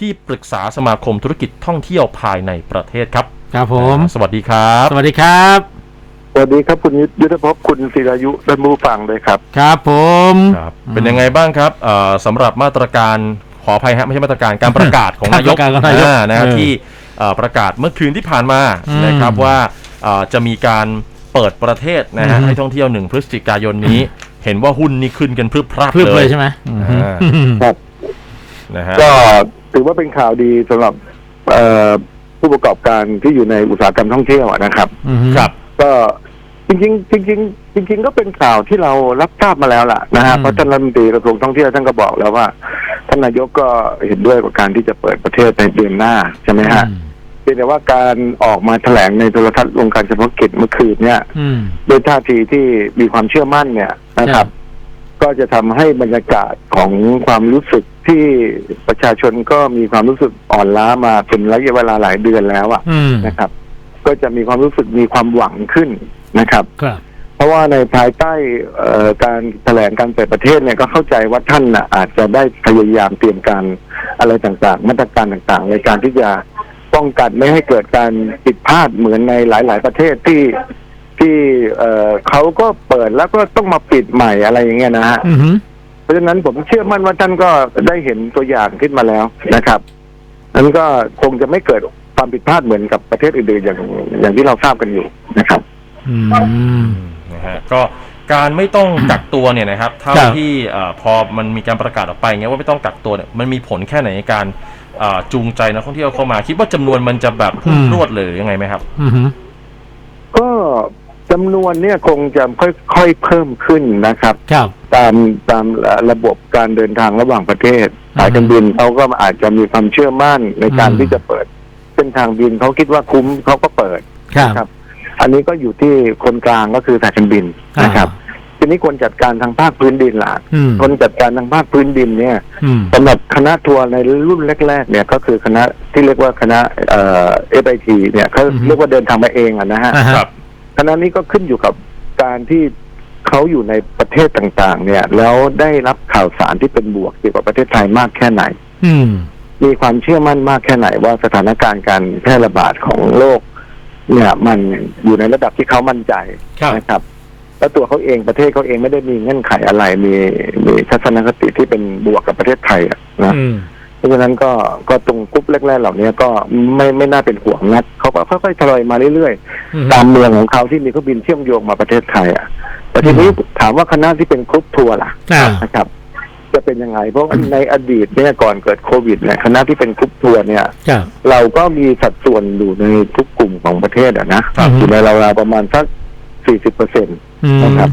ที่ปรึกษาสมาคมธุรกิจท่องเที่ยวภายในประเทศครับ ครับผม สวัสดีครับ สวัสดีครับ สวัสดีครับคุณยุทธภพคุณศิรายุและผู้ฟังเลยครับ ครับผมครับเป็นยังไงบ้างครับเอ่อสำหรับมาตรการขออภัยฮะไม่ใช่มาตรการการประกาศของนายกการประกาศของนายกอ่นะฮะเออที่เอ่อประกาศเมื่อคืนที่ผ่านมาอืมนะครับว่าเอ่อจะมีการเปิดประเทศนะฮะอืมให้ท่องเที่ยวหนึ่งพฤศจิกายนนี้ เห็นว่าหุ้นนี่ขึ้นกันพรึบพรับพลึบเลเลยยใช่ไหมอ่าอืมครับนะฮะก็ ถือว่าเป็นข่าวดีสำหรับเอ่อผู้ประกอบการที่อยู่ในอุตสาหกรรมท่องเที่ยวอะนะครับอืมครับก็จริงๆจริงๆจริง ๆ ก็เป็นข่าวที่เรารับทราบมาแล้วล่ะนะฮะอืมเพราะท่านรัฐมนตรีกระทรวงท่องเที่ยวท่านก็บอกแล้วว่าท่านนายกก็เห็นด้วยกับการที่จะเปิดประเทศในเดือนหน้าใช่ไหมฮะอืมเพียงแต่ว่าการออกมาแถลงในโทรทัศน์วงการเฉพาะกิจเมื่อคืนเนี่ยอืมด้วยท่าทีที่มีความเชื่อมั่นเนี่ยนะครับ ก็จะทำให้บรรยากาศของความรู้สึกที่ประชาชนก็มีความรู้สึกอ่อนล้ามาเป็นระยะเวลาหลายเดือนแล้วอะอืมนะครับ ก็จะมีความรู้สึกมีความหวังขึ้นนะครับครับเพราะว่าในภายใต้เอ่อการแถลงการเปิดประเทศเนี่ยก็เข้าใจว่าท่านน่ะอาจจะได้พยายามเตรียมการอะไรต่างๆ มาตรการต่างๆ ในการที่จะป้องกันไม่ให้เกิดการผิดพลาดเหมือนในหลาย ๆ ประเทศที่ ที่เอ่อเขาก็เปิดแล้วก็ต้องมาปิดใหม่อะไรอย่างเงี้ยนะฮะอืมเพราะฉะนั้นผมเชื่อมั่นว่าท่านก็ได้เห็นตัวอย่างขึ้นมาแล้วนะครับนั้นก็คงจะไม่เกิดความผิดพลาดเหมือนกับประเทศอื่นๆอย่างอย่างที่เราทราบกันอยู่นะครับ อืม นะฮะก็การไม่ต้องกักตัวเนี่ยนะครับเท่าครับ ที่เอ่อพอมันมีการประกาศออกไปเงี้ยว่าไม่ต้องกักตัวเนี่ยมันมีผลแค่ไหนในการเอ่อจูงใจนักท่องเที่ยวเข้ามา คิดว่าจำนวนมันจะแบบพุ่งพรวดเลยหรือยังไงไหมครับ อืมก็ จำนวนเนี่ยคงจะค่อยๆเพิ่มขึ้นนะครับ ครับ ตามตามระบบการเดินทางระหว่างประเทศอืมสายการบินเขาก็อาจจะมีความเชื่อมั่นในการอืม ที่จะเปิดเส้นทางบินเขาคิดว่าคุ้มเขาก็เปิดครับครับ อันนี้ก็อยู่ที่คนกลางก็คือสายการบินนะครับ ทีนี้คนจัดการทางภาคพื้นดินล่ะอืม คนจัดการทางภาคพื้นดินเนี่ยอืม สำหรับคณะทัวร์ในรุ่นแรก ๆ เนี่ยก็คือคณะที่เรียกว่าคณะเอ่อฟไอทีเนี่ยเขาอือฮึ เรียกว่าเดินทางมาเองอะนะฮะ อ่าฮะครับ คณะนี้ก็ขึ้นอยู่กับการที่เขาอยู่ในประเทศต่าง ๆ เนี่ย แล้วได้รับข่าวสารที่เป็นบวกเกี่ยวกับประเทศไทยมากแค่ไหน อืม มีความเชื่อมั่นมากแค่ไหนว่าสถานการณ์การแพร่ระบาดของโรคเนี่ยมันอยู่ในระดับที่เขามั่นใจครับนะครับ แล้วตัวเขาเองประเทศเขาเองไม่ได้มีเงื่อนไขอะไร มีมีทัศนคติที่เป็นบวกกับประเทศไทยอะนะ อืม เพราะฉะนั้นก็ก็ตรงกรุ๊ปแรกๆเหล่านี้ก็ไม่ไม่น่าเป็นห่วงนักเขาก็ค่อยๆทยอยมาเรื่อยๆ ตามเมืองของเขาที่มีเครื่องบินเชื่อมโยงมาประเทศไทยอะแต่ทีนี้ถามว่าคณะที่เป็นกรุ๊ปทัวร์ล่ะอ่านะครับ จะเป็นยังไงเพราะว่าในอดีตเนี่ยก่อนเกิดโควิดเนี่ยคณะที่เป็นกรุ๊ปทัวร์เนี่ยครับเราก็มีสัดส่วนอยู่ในทุกกลุ่มของประเทศอะนะครับอยู่ในราวๆประมาณสักสี่สิบเปอร์เซ็นต์อืมนะครับ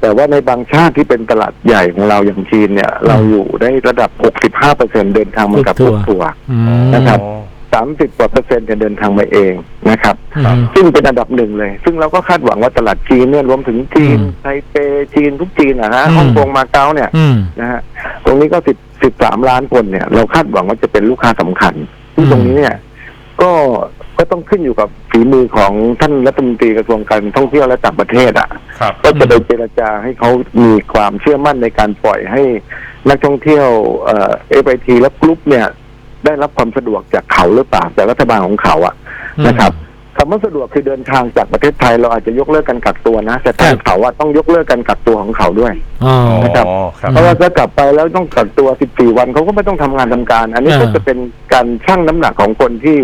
แต่ว่าในบางชาติที่เป็นตลาดใหญ่ของเราอย่างจีนเนี่ย เราอยู่ได้ระดับหกสิบห้าเปอร์เซ็นเดินทางมากับกรุ๊ปทัวร์อืมนะครับอ๋อสามสิบกว่าเปอร์เซ็นต์จะเดินทางมาเองนะครับอืมซึ่งเป็นอันดับหนึ่งเลย ซึ่งเราก็คาดหวังว่าตลาดจีนเนี่ยรวมถึงจีนอืมไทเปจีนทุกจีนนะฮะอืมฮ่องกงมาเก๊าเนี่ยอืมนะฮะตรงนี้ก็สิบสิบสามล้านคนเนี่ย เราคาดหวังว่าจะเป็นลูกค้าสำคัญซึ่งอืมตรงนี้เนี่ย ก็ ก็ต้องขึ้นอยู่กับฝีมือของท่านรัฐมนตรีกระทรวงการท่องเที่ยวและต่างประเทศอะครับ ก็จะไปเจรจาให้เขามีความเชื่อมั่นในการปล่อยให้นักท่องเที่ยวเอ่อฟไอทีและกรุ๊ปเนี่ย ได้รับความสะดวกจากเขาหรือเปล่าจากรัฐบาลของเขาอะนะครับคำว่าสะดวกคือเดินทางจากประเทศไทยเราอาจจะยกเลิกการกักตัวนะแต่ทางเขาอะต้องยกเลิกการกักตัวของเขาด้วยอ๋อนะครับอ๋อครับเพราะว่าถ้ากลับไปแล้วต้องกักตัว 14 วันเขาก็ไม่ต้องทำงานทำการ อันนี้อ่าก็จะเป็นการชั่งน้ำหนักของคนที่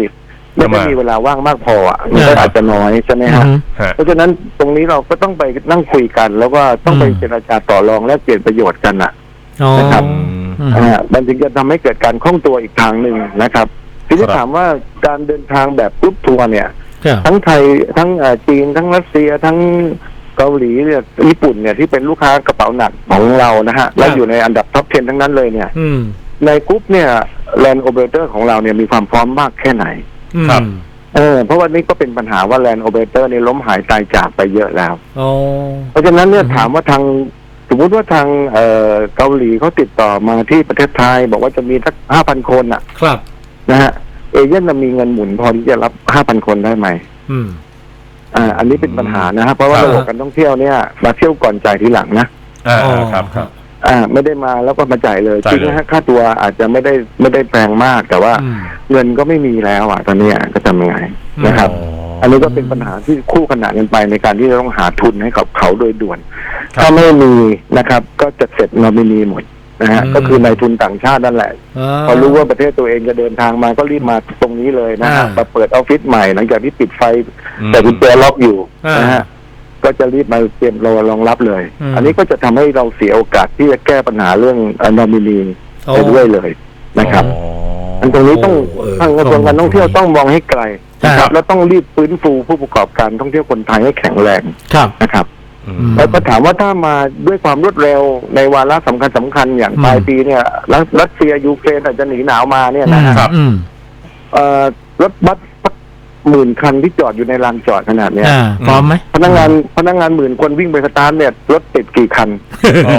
ไม่ได้ทำไมมีเวลาว่างมากพออะมันก็อ่าอาจจะน้อยใช่ไหมฮะอืมฮะเพราะฉะนั้นตรงนี้เราก็ต้องไปนั่งคุยกัน แล้วก็ต้องไปอืมเจรจาต่อรองแลกเปลี่ยนประโยชน์กันอะอ๋อนะครับอืมอ่ามันถึงจะทำให้เกิดการคล่องตัวอีกทางหนึ่งนะครับทีนี้ครับถามว่าการเดินทางแบบกรุ๊ปทัวร์เนี่ยครับทั้งไทยทั้งเอ่อจีนทั้งรัสเซียทั้งเกาหลีเนี่ยญี่ปุ่นเนี่ยที่เป็นลูกค้ากระเป๋าหนักของเรานะฮะและอยู่ในอันดับท็อป 10 ทั้งนั้นเลยเนี่ยอืมในกรุ๊ปเนี่ยแลนด์โอเปอเรเตอร์ของเราเนี่ยมีความพร้อมมากแค่ไหน ครับเออเพราะว่านี่ก็เป็นปัญหาว่าแลนด์โอเปอเรเตอร์นี่ล้มหายตายจากไปเยอะแล้วอ๋อเพราะฉะนั้นเนี่ยอือฮึถามว่าทางสมมุติว่าทางเอ่อเกาหลีเขาติดต่อมาที่ประเทศไทย บอกว่าจะมีสักห้าพันคนอะ ครับนะฮะเอเย่นมีเงินหมุนพอที่จะรับห้าพันคนได้ไหมอืมอ่า อันนี้เป็นปัญหานะฮะเพราะว่าครับระบบการท่องเที่ยวเนี่ยมาเที่ยวก่อนจ่ายทีหลังนะอ่าอ๋อครับครับ ออ่าไม่ได้มาแล้วก็มาจ่ายเลยจ่ายจริงเลยนะฮะค่าตัวอาจจะไม่ได้ไม่ได้แพงมาก แต่ว่าอืม เงินก็ไม่มีแล้วอะตอนเนี้ยก็ทำยังไงนะครับ อ๋ออันนี้ก็เป็นปัญหาที่คู่ขนานกันไปในการที่จะต้องหาทุนให้กับเขาโดยด่วน ครับถ้าไม่มีนะครับ ก็จะเสร็จนอมินีหมดนะฮะอืม ก็คือนายทุนต่างชาตินั่นแหละ พอรู้ว่าประเทศตัวเองจะเดินทางมาก็รีบมาตรงนี้เลยนะฮะอ่ามมาเปิดออฟฟิศใหม่หลังจากที่ปิดไฟ อืม แต่กุญแจล็อกอยู่อ่านนะฮะ ก็จะรีบมาเตรียมรอรองรับเลย อืม อันนี้ก็จะทำให้เราเสียโอกาสที่จะแก้ปัญหาเรื่องนอมินีโอ้ไปด้วยเลยนะครับ อ๋ออันตรงนี้ต้องโอ้เออทางกระทรวงการท่องเที่ยวต้องมองให้ไกลนะคครัรับบแล้วต้องรีบฟื้นฟูผู้ประกอบการท่องเที่ยวคนไทยให้แข็งแรงครับ นะครับอืมอืม แล้วก็ถามว่าถ้ามาด้วยความรวดเร็วในวาระสำคัญสำคัญอย่างอืม ปลายปีเนี่ยรัสรัสเซียยูเครนอาจจะหนีหนาวมาเนี่ยนะฮะครับ อืม เอ่อรถบัสสัก หมื่นคันที่จอดอยู่ในลานจอดขนาดเนี้ยอ่าพร้อมไหม พนักงานพนักงานหมื่นคนวิ่งไปสตาร์ทเนี่ยรถติดกี่คัน อ๋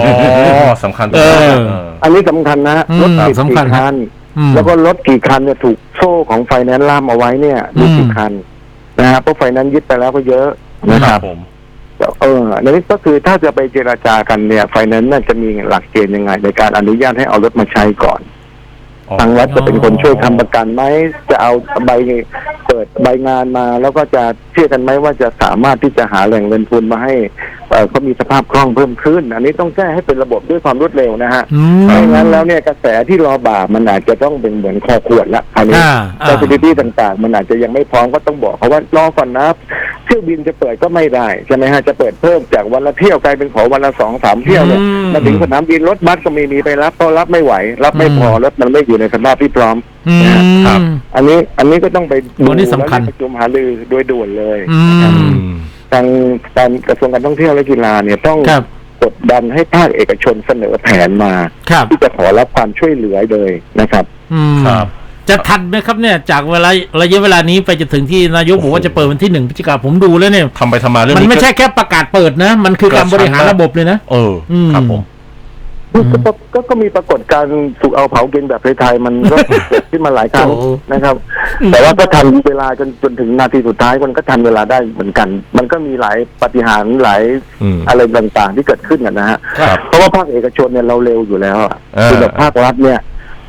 อสำคัญตรงเอนี้อเออ อันนี้สำคัญนะฮะอืมรถติดสำคัญกี่ครับคัน อืม แล้วก็รถกี่คันเนี่ยถูกโซ่ของไฟแนนซ์ล่ามเอาไว้เนี่ยดูอืมกี่คันนะฮะเพราะไฟแนนซ์ยึดไปแล้วก็เยอะนะคครัรับบผม เอออันนี้ก็คือถ้าจะไปเจราจากันเนี่ยไฟแนนซ์น่าจะมีหลักเกณฑ์ยังไง ในการอนุญาตให้เอารถมาใช้ก่อนอ๋อ ทางรัฐจะเป็นคนช่วยทำประกันไหมจะเอาใบเปิดใบงานมา แล้วก็จะเชื่อกันไหมว่าจะสามารถที่จะหาแหล่งเงินทุนมาให้เอ่อเขามีสภาพคล่องเพิ่มขึ้น อันนี้ต้องแก้ให้เป็นระบบด้วยความรวดเร็วนะฮะอืมไม่งั้นแล้วเนี่ยกระแสที่รอบ่ามันอาจจะต้องเป็นเหมือนคอขวดละคราวนี้อ่าอ่าฟ a ซิลิตี้ต่างๆ มันอาจจะยังไม่พร้อมก็ต้องบอกเขาว่ารอก่อนนะเที่ยวบินจะเปิดก็ไม่ได้ใช่ไหมฮะจะเปิดเพิ่มจากวันละเที่ยวกลายเป็นขอวันละสองสามเที่ยวเนี่ยอืม มาถึงสนามบินรถบัสก็ไม่มีไปรับเพราะรับไม่ไหว รับไม่พออืมรถมันไม่อยู่ในสภาพที่พร้อม อืม ครับ อันนี้อันนี้ก็ต้องไปโอ้นี่สำคัญ และประชุมหารือโดยด่วนเลยอือืมมทางการกระทรวงการท่องเที่ยวและกีฬาเนี่ยต้องครับ กดดันให้ภาคเอกชนเสนอแผนมา ครับ ที่จะขอรับความช่วยเหลือเลยนะครับ อืม ครับ จะทันไหมครับเนี่ย จากเวลาระยะเวลานี้ไปจนถึงที่นายกบอกว่าจะเปิดวันที่หนึ่งพฤศจิกาผมดูแล้วเนี่ยทำไปทำมาเรื่องมันนี้ไม่ใช่ก็แค่ประกาศเปิดนะ มันคือการบริหารระบบเลยนะเอออมครับผมอืมก็ก็ก็มีปรากฏการณ์ถูกเอาเผากินแบบไทยๆมันก็เกิดขึ้นมาหลายครั้งโอ้นะครับ แต่ว่าก็ทันเวลาจนจนถึงนาทีสุดท้ายมันก็ทันเวลาได้เหมือนกัน มันก็มีหลายปาฏิหารย์หลายอืมอะไรต่างๆที่เกิดขึ้นกันนะฮะครับเพราะว่าภาคเอกชนเนี่ยเราเร็วอยู่แล้วอะเออคือแบบภาครัฐเนี่ย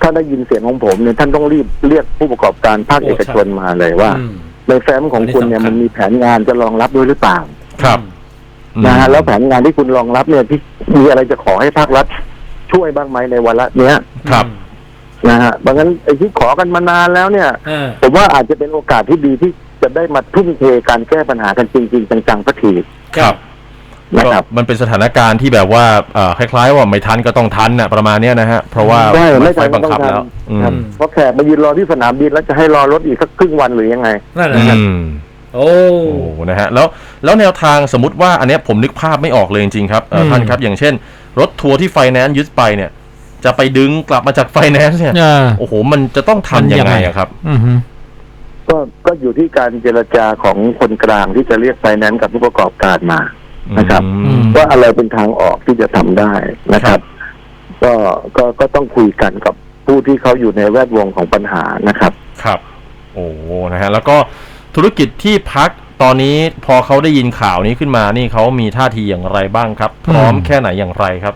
ถ้าได้ยินเสียงของผมเนี่ยท่านต้องรีบเรียกผู้ประกอบการภาคโอ้เอกชนมาเลยว่า อืม ในแฟ้มของคุณเนี่ยอันนี้สำคัญ มันมีแผนงานจะรองรับด้วยหรือเปล่าครับ นะฮะแล้วแผนงานที่คุณรองรับเนี่ยที่มีอะไรจะขอให้ภาครัฐช่วยบ้างไหมในวาระเนี้ยครับ นะฮะบางงั้นไอ้ที่ขอกันมานานแล้วเนี่ย เออผมว่าอาจจะเป็นโอกาสที่ดีที่จะได้มาทุ่มเทการแก้ปัญหากันจริงๆจังๆสักที ครับ นะครับก็มันเป็นสถานการณ์ที่แบบว่าเอ่อคล้ายๆ ว่าไม่ทันก็ต้องทันน่ะประมาณเนี้ยนะฮะเพราะว่าใช่รไม่ถไฟทันก็บังต้องคับแล้วทำอืครับมเพราะแขกมายืนรอที่สนามบินแล้วจะให้รอรถอีกสักครึ่งวันหรือยังไงนั่นแหอืละครับมโอ้โอ้นะฮะแล้วแล้วแนวทางสมมติว่าอันเนี้ยผมนึกภาพไม่ออกเลยจริงๆครับเอ่ออืมท่านครับ อย่างเช่น รถทัวร์ที่ไฟแนนซ์ยึดไปเนี่ย จะไปดึงกลับมาจากไฟแนนซ์เนี่ยเออโอ้โห มันจะต้องทำยังไงอะครับอืมฮึก็ก็อยู่ที่การเจรจาของคนกลางที่จะเรียกไฟแนนซ์กับผู้ประกอบการมา นะครับอืมว่าอะไรเป็นทางออกที่จะทำได้นะครับ ก็ก็ก็ต้องคุยกันกับผู้ที่เขาอยู่ในแวดวงของปัญหานะครับ ครับ โอ้นะฮะแล้วก็ธุรกิจที่พักตอนนี้พอเขาได้ยินข่าวนี้ขึ้นมานี่เขามีท่าทีอย่างไรบ้างครับ พร้อมแค่ไหนอย่างไรครับ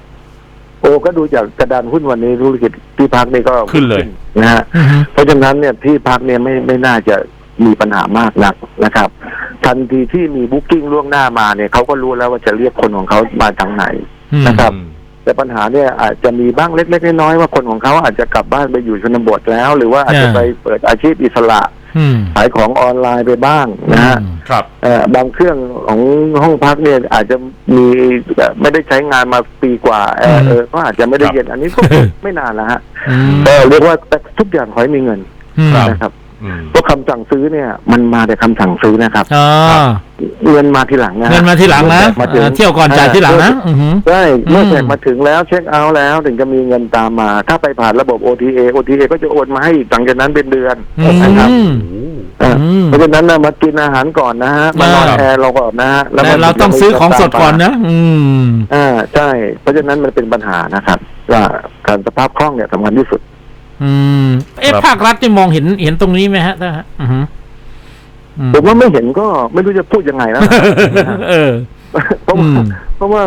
โอ้ก็ดูจากกระดานหุ้นวันนี้ธุรกิจที่พักนี่ก็ขึ้นเลยนะฮะอืมฮึเพราะฉะนั้นเนี่ยที่พักเนี่ยไม่ไม่น่าจะมีปัญหามากนักนะครับ ทันทีที่มีบุ๊กิ้งล่วงหน้ามาเนี่ยเขาก็รู้แล้วว่าจะเรียกคนของเขามาทางไหนอืมนะครับอืมแต่ปัญหาเนี่ยอาจจะมีบ้างเล็กๆน้อยๆว่าคนของเขาอาจจะกลับบ้านไปอยู่ชนบทแล้ว หรือว่าอาจจะไปเปิดอาชีพอิสระอืมขายของออนไลน์ไปบ้างนะฮะครับเอ่อบางเครื่องของห้องพักเนี่ยอาจจะมีแบบไม่ได้ใช้งานมาปีกว่าแอร์เออก็อาจจะไม่ได้ครับเย็นอันนี้ก็ไม่นานแล้วฮะอืมก็เรียกว่าแต่ทุกอย่างขอให้มีเงินอืมครับนะครับอืม เพราะคำสั่งซื้อเนี่ย มันมาแต่คำสั่งซื้อนะครับอ๋อเงินมาทีหลังนะเงินมาทีหลังนะมาถึงเออเที่ยวก่อนจ่ายทีหลังนะอือฮึใช่เมื่ออืมแขกมาถึงแล้วเช็คเอาท์แล้ว ถึงจะมีเงินตามมา ถ้าไปผ่านระบบ OTA OTA ก็จะโอนมาให้อีกหลังจากนั้นเป็นเดือนอืมนะครับอืมอ่าอืมเพราะฉะนั้นนะมากินอาหารก่อนนะฮะมานอนครับแอร์เราก่อนนะฮะแต่มาเราต้องซื้อของสดก่อนนะ อืมอ่าใช่ เพราะฉะนั้นมันเป็นปัญหานะครับว่าการสภาพคล่องเนี่ยสำคัญที่สุด อืม เอ๊ะครับ ภาครัฐจะมองเห็นเห็นตรงนี้ไหมฮะท่านฮะอือฮึอืมผมว่าไม่เห็นก็ไม่รู้จะพูดยังไงแล้วนะครับเออ เพราะว่าอืมเพราะว่า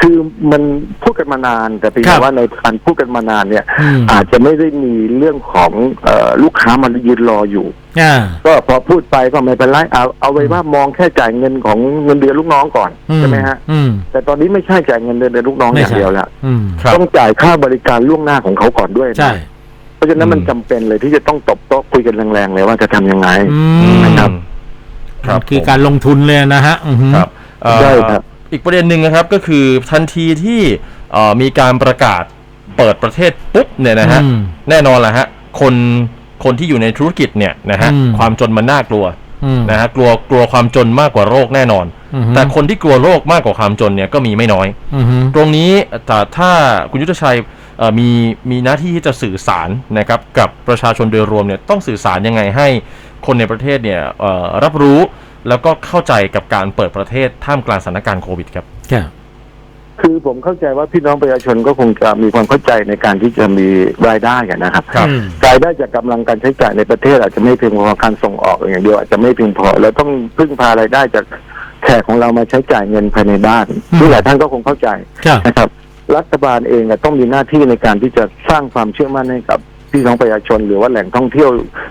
คือมันพูดกันมานาน แต่เพียงครัแต่บ ว่าในการพูดกันมานานเนี่ย อืมอาจจะไม่ได้มีเรื่องของเอ่อลูกค้ามันยืนรออยู่ อ่า ก็พอพูดไปก็ไม่เป็นไรเอาเอาไว้ว่ามองแค่จ่ายเงินของเงินเดือนลูกน้องก่อนอืใช่ไหมฮะอืม แต่ตอนนี้ไม่ใช่จ่ายเงินเดือนลูกน้องไม่อย่างใช่เดียวแล้วอืม ครับ ต้องจ่ายค่าบริการล่วงหน้าของเขาก่อนด้วยนะใช่เพ ราะฉะนั้นมันอืมจำเป็นเลยที่จะต้องตบโต๊ะคุยกันแรงๆเลยว่าจะทำยังไงอือืมมครับ ครับคือผมการลงทุนเลยนะฮะอือฮึครับเอ่อใช่ครับ อีกประเด็นหนึ่งนะครับก็คือทันทีที่เอ่อมีการประกาศเปิดประเทศปุ๊บเนี่ยนะฮะอืมแน่นอนแหละฮะคนคนที่อยู่ในธุรกิจเนี่ยนะฮะอืม ความจนมันน่ากลัวอืม นะฮะกลัวกลัวความจนมากกว่าโรคแน่นอน อือฮึ แต่คนที่กลัวโรคมากกว่าความจนเนี่ยก็มีไม่น้อย อือฮึตรงนี้แต่ถ้าคุณยุทธชัยเอ่อ มีมีหน้าที่ที่จะสื่อสารนะครับกับประชาชนโดยรวมเนี่ยต้องสื่อสารยังไงให้คนในประเทศเนี่ยเอ่อรับรู้แล้วก็เข้าใจกับการเปิดประเทศท่ามกลางสถานการณ์โควิดครับครับคือผมเข้าใจว่าพี่น้องประชาชนก็คงจะมีความเข้าใจในการที่จะมีรายได้กันนะครับครับอืมรายได้จากกำลังการใช้จ่ายในประเทศอาจจะไม่เพียงพอการส่งออกอย่างเดียวอาจจะไม่เพียงพอเราต้องพึ่งพารายได้จากแขกของเรามาใช้จ่ายเงินภายในบ้านอืมที่หลายท่านก็คงเข้าใจครับนะครับ รัฐบาลเองอะต้องมีหน้าที่ในการที่จะสร้างความเชื่อมั่นให้กับพี่น้องประชาชนหรือว่าแหล่งท่องเที่ยว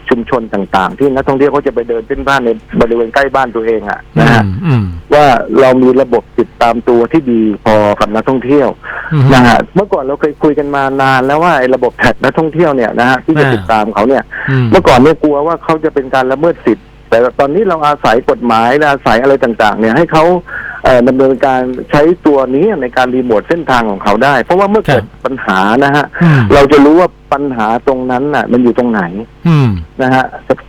ชุมชนต่างๆ ที่นักท่องเที่ยวเขาจะไปเดินเป็นบ้านในบริเวณใกล้บ้านตัวเองอะนะฮะอืมว่าเรามีระบบติดตามตัวที่ดีพอกับนักท่องเที่ยวอืมนะฮะเมื่อก่อนเราเคยคุยกันมานานแล้วว่าไอ้ระบบแท็กนักท่องเที่ยวเนี่ยนะฮะที่จะอ่าติดตามเขาเนี่ยอืมเมื่อก่อนเนี่ยกลัวว่าเขาจะเป็นการละเมิดสิทธิ์แต่ตอนนี้เราอาศัยกฎหมายและอาศัยอะไรต่าง ๆ เนี่ยให้เขาเอ่อ ดำเนินการใช้ตัวนี้ในการรีโมทเส้นทางของเขาได้ เพราะว่าเมื่อเกิดปัญหานะฮะอืมเราจะรู้ว่าปัญหาตรงนั้นน่ะ มันอยู่ตรงไหนอืมนะฮะ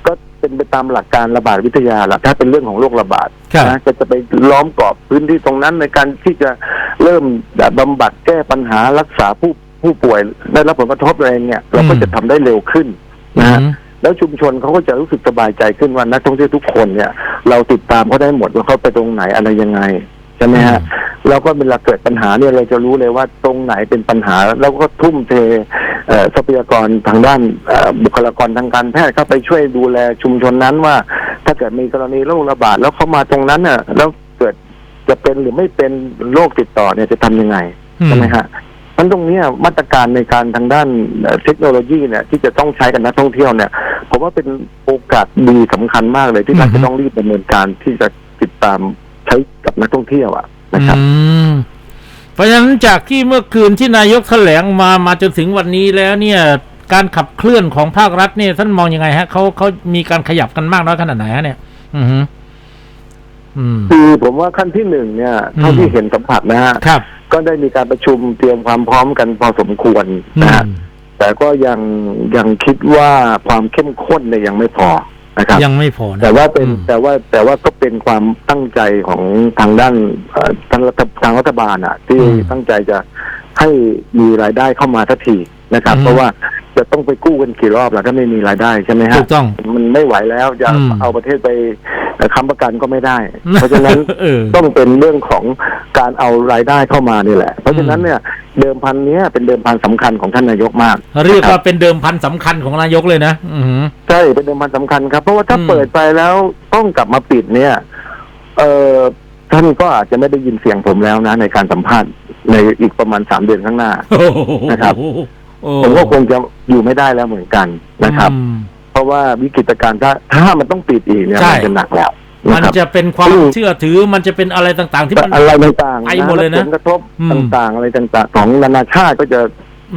ก็เป็นไปตามหลักการระบาดวิทยาแหละถ้าเป็นเรื่องของโรคระบาดครับนะก็จะไปล้อมกรอบพื้นที่ตรงนั้นในการที่จะเริ่มบำบัดแก้ปัญหารักษาผู้ผู้ป่วยได้รับผลกระทบอะไรเนี่ย เราก็จะทำได้เร็วขึ้นนะฮะอืม แล้วชุมชนเขาก็จะรู้สึกสบายใจขึ้นว่านักท่องเที่ยวทุกคนเนี่ย เราติดตามเขาได้หมดว่าเขาไปตรงไหนอะไรยังไงใช่ไหมฮะแล้วก็เวลาเกิดปัญหาเนี่ยเราจะรู้เลยว่าตรงไหนเป็นปัญหา แล้วก็ทุ่มเทเอ่อทรัพยากรทางด้านเอ่อบุคลากรทางการแพทย์เข้าไปช่วยดูแลชุมชนนั้นว่า ถ้าเกิดมีกรณีโรคระบาดแล้วเขามาตรงนั้นน่ะแล้วเกิดจะเป็นหรือไม่เป็นโรคติดต่อเนี่ยจะทำยังไงใช่ไหมฮะ มันตรงเนี้ยมาตรการในการทางด้านเอ่อเทคโนโลยีเนี่ยที่จะต้องใช้กับนักท่องเที่ยวเนี่ยผมว่าเป็นโอกาสดีสำคัญมากเลยที่รัฐอือฮึจะต้องรีบดำเนินการที่จะติดตามใช้กับนักท่องเที่ยวอะนะครับอืมเพราะฉะนั้นจากที่เมื่อคืนที่นายกแถลงมามาจนถึงวันนี้แล้วเนี่ยการขับเคลื่อนของภาครัฐเนี่ยท่านมองยังไงฮะเขาเขามีการขยับกันมากน้อยขนาดไหนฮะเนี่ย อือฮึอืม คือผมว่าขั้นที่หนึ่งเนี่ยเท่าอืมที่เห็นสัมผัสนะฮะครับก็ได้มีการประชุมเตรียมความพร้อมกันพอสมควรอืนะฮะมแต่ก็ยังยังคิดว่าความเข้มข้นเนี่ยยังไม่พอนะครับ ยังไม่พอนะแต่ว่าเป็นอืมแต่ว่าแต่ว่าก็เป็นความตั้งใจของทางด้านเอ่อทางรัฐทางรัฐบาลอะ ที่อืมตั้งใจจะให้มีรายได้เข้ามาทันทีนะครับอืมเพราะว่า จะต้องไปกู้กันกี่รอบแล้วถ้าไม่มีรายได้ใช่ไหมฮะถูกต้อง มันไม่ไหวแล้วจะอืมเอาประเทศไปเอ่อค้ำประกันก็ไม่ได้ เพราะฉะนั้นเออต้องเป็นเรื่องของการเอารายได้เข้ามานี่แหละ เพราะฉะนั้นเนี่ยเดิมพันเนี้ยเป็นเดิมพันสำคัญของท่านนายกมาก เรียกคว่าบเป็นเดิมพันสำคัญของนายกเลยนะ อือฮึใช่เป็นเดิมพันสำคัญครับ เพราะว่าถ้าอืม เปิดไปแล้วต้องกลับมาปิดเนี่ย เออท่านก็อาจจะไม่ได้ยินเสียงผมแล้วนะ ในการสัมภาษณ์ในอีกประมาณสามเดือนข้างหน้า โอ้โหนะครับโอ้ ผมก็คงจะอยู่ไม่ได้แล้วเหมือนกันนะครับอืมเพราะว่าวิกฤตการณ์ถ้าถ้ามันต้องปิดอีกเนี่ยใช่มันจะหนักแล้วมันนะครับจะเป็นความอืมเชื่อถือมันจะเป็นอะไรต่างๆ ที่มันอะไรต่างๆไปหมดเลยนะแวผลกระทบอืมต่างๆ อะไรต่างๆ ของนานาชาติก็จะ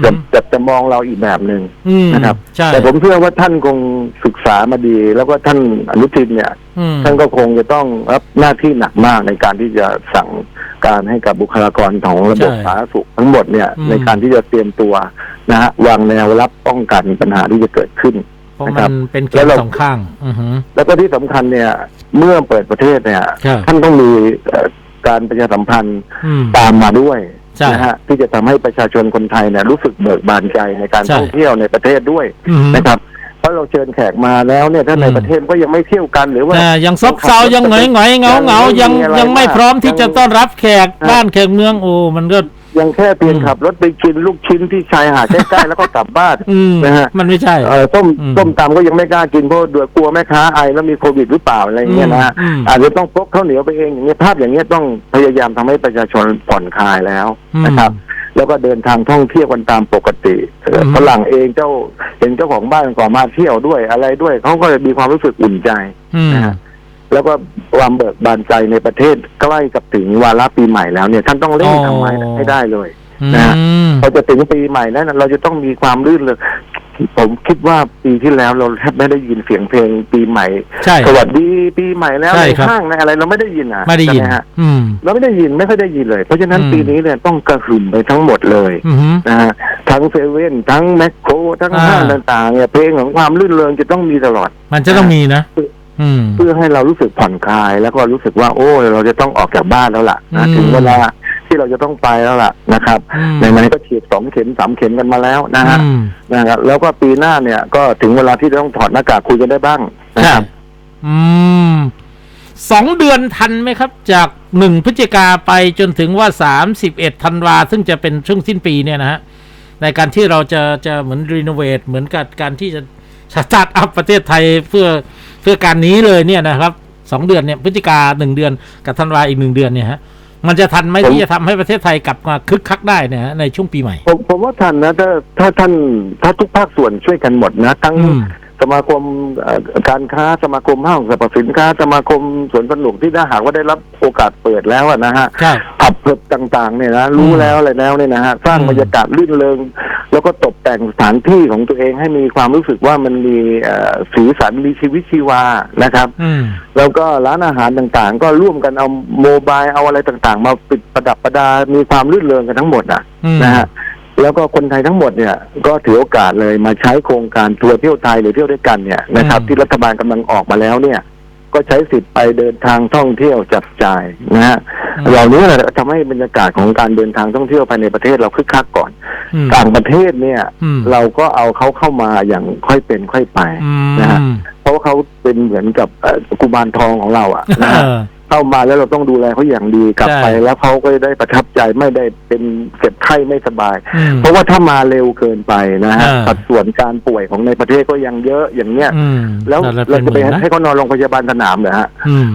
จะจะจะมองเราอีกแบบหนึ่งอืมนะครับใช่แต่ผมเชื่อว่าท่านคงศึกษามาดี แล้วก็ท่านอนุทินเนี่ยอืมท่านก็คงจะต้องรับหน้าที่หนักมากในการที่จะสั่งการให้กับบุคลากรของระบบใช่สาธารณสุขทั้งหมดเนี่ยอืมในการที่จะเตรียมตัว นะฮะวางแนวรับป้องกันปัญหาที่จะเกิดขึ้น เพราะนะคมัรับนเป็นเกแล้มวเรา สองข้าง อือฮึ แล้วก็ที่สำคัญเนี่ย เมื่อเปิดประเทศเนี่ย ครับ ท่านต้องมีเอ่อการประชาสัมพันธ์อืม ตามมาด้วยใช่นะฮะที่จะทำให้ประชาชนคนไทยเนี่ยรู้สึกเบิกบานใจในการใช่ ท่องเที่ยวในประเทศด้วยอืมนะครับ เพราะเราเชิญแขกมาแล้วเนี่ยถ้าในอืม ประเทศก็ยังไม่เที่ยวกันหรือว่า แต่ยังซบเซายังหงอยหงอยเงาเงายัยังงไม่มีอะไรยังไม่พร้อมที่มากจะต้อนรับแขกครับบ้านแขกเมืองโอ้มันก็ ยังแค่เพียงอืมขับรถไปกินลูกชิ้นที่ชายหาดใกล้ๆแล้วก็กลับบ้านอืมนะฮะมันไม่ใช่เออต้มอืมต้มตำก็ยังไม่กล้ากินเพราะด้วยกลัวแม่ค้าไอแล้วมีโควิดหรือเปล่าอะไรอย่างเงี้ยนะฮะอืมอืมอาจจะต้องพกข้าวเหนียวไปเองอย่างเงี้ยภาพอย่างเงี้ยต้องพยายามทำให้ประชาชนผ่อนคลายแล้วนะครับแล้วก็เดินทางท่องเที่ยวกันตามปกติเอ่ออืมฝรั่งเองเจ้าเห็นเจ้าของบ้านก่อมาเที่ยวด้วยอะไรด้วยเขาก็เลยมีความรู้สึกอุ่นใจอืมนะฮะ แล้วก็ความเบิกบานใจในประเทศใกล้กับถึงวาระปีใหม่แล้วเนี่ยท่านต้องเร่งอ๋อทำให้ให้ได้เลยอืนะฮะมพอจะถึงปีใหม่นั้นเราจะต้องมีความรื่นเลยผมคิดว่าปีที่แล้วเราแทบไม่ได้ยินเสียงเพลงปีใหม่ใช่สวัสดีปีใหม่แล้วใช่ในครับห้างในอะไร เราไม่ได้ยินอะไม่ได้ยินใช่หฮะอืมเราไม่ได้ยินไม่ค่อยได้ยินเลย เพราะฉะนั้นอืมปีนี้เนี่ยต้องกระหึ่มไปทั้งหมดเลยอืมนะฮะทั้งเซเว่นทั้งแมคโครทั้งอ่าห้างต่างๆเนี่ยเพลงของความรื่นเริงจะต้องมีตลอด มันจะต้องมีนะอืม เพื่อให้เรารู้สึกผ่อนคลาย แล้วก็รู้สึกว่า โอ้เราจะต้องออกจากบ้านแล้วล่ะนะอืมถึงเวลาที่เราจะต้องไปแล้วล่ะนะครับอืมในนั้นก็ฉีดสองเข็มสามเข็มกันมาแล้วนะฮะอืมนะครับแล้วก็ปีหน้าเนี่ย ก็ถึงเวลาที่จะต้องถอดหน้ากากคุยกันได้บ้างนะใช่ครับ อืมสองเดือนทันไหมครับ จากหนึ่งพฤศจิกาไปจนถึงว่าสามสิบเอ็ดธันวาซึ่งจะเป็นช่วงสิ้นปีเนี่ยนะฮะในการที่เราจะจะเหมือนรีโนเวทเหมือนกับการที่จะ สตาร์ทอัพประเทศไทยเพื่อเพื่อการนี้เลยเนี่ยนะครับสองเดือนเนี่ยพฤศจิกาหนึ่งเดือนกับธันวาอีกหนึ่งเดือนเนี่ยฮะมันจะทันไหมผมที่จะทำให้ประเทศไทยกลับมาคึกคักได้เนี่ยฮะในช่วงปีใหม่ ผมผมว่าทันนะถ้าถ้าท่านถ้าทุกภาคส่วนช่วยกันหมดนะทั้งอืมสมาคมเอ่อการค้าสมาคมห้างสรรพสินค้า สมาคมสวนสนุกที่ถ้าหากว่าได้รับโอกาสเปิดแล้วอะนะฮะใช่ผับเพิบต่างๆเนี่ยนะรู้อืมแล้วอะไรแล้วเนี่ยนะฮะสร้างอืมบรรยากาศลื่นเริง แล้วก็ตกแต่งสถานที่ของตัวเองให้มีความรู้สึกว่ามันมีเอ่อสีสันมีชีวิตชีวานะครับอืมแล้วก็ร้านอาหารต่างๆ ก็ร่วมกันเอาโมบายเอาอะไรต่างๆ มาปิดประดับประดา มีความรื่นเริงกันทั้งหมดอะอืมนะฮะแล้วก็คนไทยทั้งหมดเนี่ยก็ถือโอกาสเลยมาใช้โครงการทัวร์เที่ยวไทยหรือเที่ยวด้วยกันเนี่ยนะครับอืมที่รัฐบาลกำลังออกมาแล้วเนี่ย ก็ใช้สิทธิ์ไปเดินทางท่องเที่ยวจับจ่ายนะฮะเหล่านี้แหละทำให้บรรยากาศของการเดินทางท่องเที่ยวภายในประเทศเราคึกคักก่อนอืมต่างประเทศเนี่ยอืมเราก็เอาเขาเข้ามาอย่างค่อยเป็นค่อยไปอืมนะฮะเพราะว่าเขาเป็นเหมือนกับเอ่อกุมารทองของเราอะนะเอฮะอ เข้ามาแล้วเราต้องดูแลเขาอย่างดีกลับใช่ไป แล้วเขาก็ได้ประทับใจไม่ได้เป็นเจ็บไข้ไม่สบายอืมเพราะว่าถ้ามาเร็วเกินไปนะฮะอ่าสัดส่วนการป่วยของในประเทศก็ยังเยอะอย่างเนี้ยอืมแล้วนั่นหะเราจะไปนหมื่นนให้เขานอนโรงพยาบาลสนามเหรอฮะอืม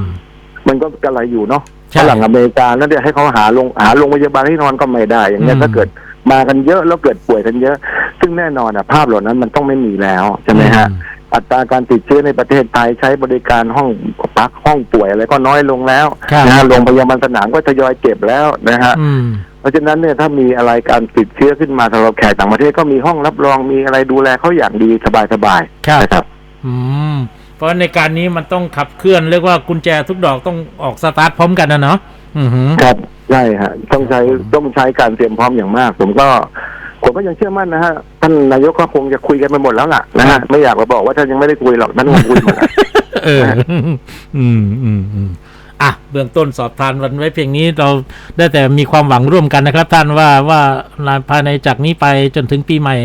มันก็กระไรอยู่เนาะใช่ฝรั่งอเมริกาแล้วเดี๋ยวให้เขาหาโรงหาโรงพยาบาลให้นอนก็ไม่ได้ อย่างเงี้ยอืมถ้าเกิดมากันเยอะแล้วเกิดป่วยกันเยอะ ซึ่งแน่นอนอะภาพเหล่านั้นมันต้องไม่มีแล้วใช่ไหมฮะ อัตราการติดเชื้อในประเทศไทยใช้บริการห้องพักห้องป่วยอะไรก็น้อยลงแล้วครับนะฮะโรงพยาบาลสนามก็ทยอยเก็บแล้วนะฮะอืมเพราะฉะนั้นเนี่ยถ้ามีอะไรการติดเชื้อขึ้นมาสำหรับแขกต่างประเทศก็มีห้องรับรองมีอะไรดูแลเขาอย่างดีสบายครับๆนะครับ อืมเพราะในการนี้มันต้องขับเคลื่อนเรียกว่ากุญแจทุกดอกต้องออกสตาร์ทพร้อมกันนะเนาะอือหือครับใช่ฮะต้องใช้ต้องใช้การเตรียมพร้อมอย่างมาก ผมก็ ผมก็ยังเชื่อมั่นนะฮะท่านนายกก็คงจะคุยกันไปหมดแล้วล่ะนะครัฮะบไม่อยากมาบอกว่าท่านยังไม่ได้คุยหรอกท่านคงคุยหมดแล้วเอออืมอืมอืมอะเบื้องต้นสอบทานวันไว้เพียงนี้เราได้แต่มีความหวังร่วมกันนะครับ ท่านว่าว่าภายในจากนี้ไปจนถึงปีใหม่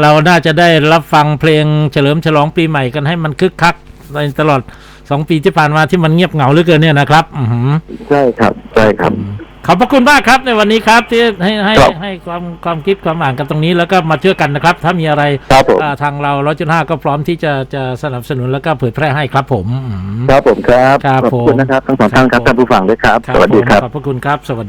เราน่าจะได้รับฟังเพลงเฉลิมฉลองปีใหม่กันให้มันคึกคักในตลอดสองปีที่ผ่านมาที่มันเงียบเหงาเหลือเกินเนี่ยนะครับ อือหือใช่ครับใช่ครับ ขอบพระคุณมากครับในวันนี้ครับที่ให้ให้ครับให้ความความคิดความอ่านกันตรงนี้แล้วก็มาเชื่อกันนะครับ ถ้ามีอะไรครับผม อ่าทางเราร้อยจุดห้าก็พร้อมที่จะจะสนับสนุนแล้วก็เผยแพร่ให้ครับผมอืม ครับผมครับ ครับขอบคุณผมนะครับทั้งสองท่านครับท่านผู้ฟังด้วยครับ สวัสดีครับ ผมขอบพระคุณครับ สวัสดี